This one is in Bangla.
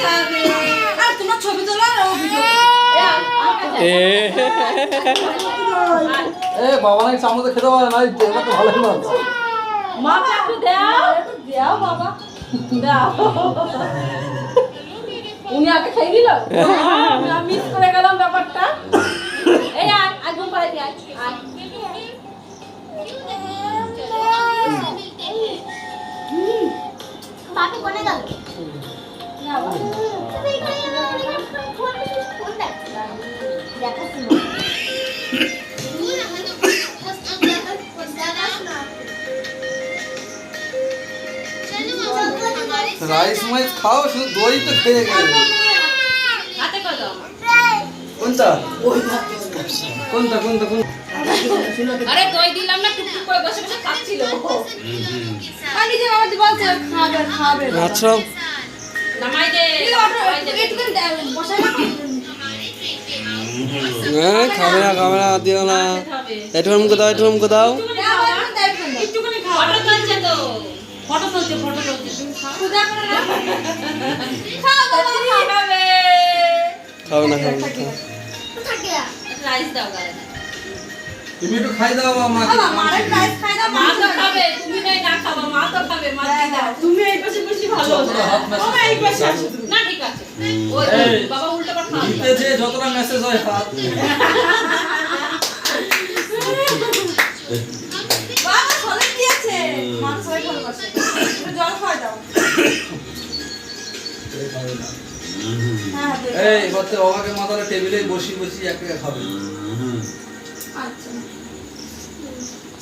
খাবে আর তোমার ছবি তোলা আর এ। এ বাবা নাকি চামচে খেতে পারে না তো ভালোই একটু দাও। দাও বাবা। দাও। উনি আগে খেয়ে আমি মিস করে গেলাম ব্যাপারটা। এই আয়। বাপি কোনে গেল? রাইস মাইস খাও শুধু দই তো খেয়ে গেলে। কোনটা? কোনটা কোনটা কোন আরে দই দিলাম না টুকটুক করে বসে বসে খাচ্ছিল। আমি যে বাবা বলছে খাবে খাবে আচ্ছা। হ্যাঁ খাবে না খাবে না দিও না। একটু মুখে দাও একটু মুখে দাও। খাবে। না খাবে দাও তুমি একটু খাই দাও মা খাবে। যতটা মেসেজ হয় হাত। হ্যাঁ এই এবার তো বাবাকে মাথার টেবিলে বসি বসি একা একা খাবে। আচ্ছা।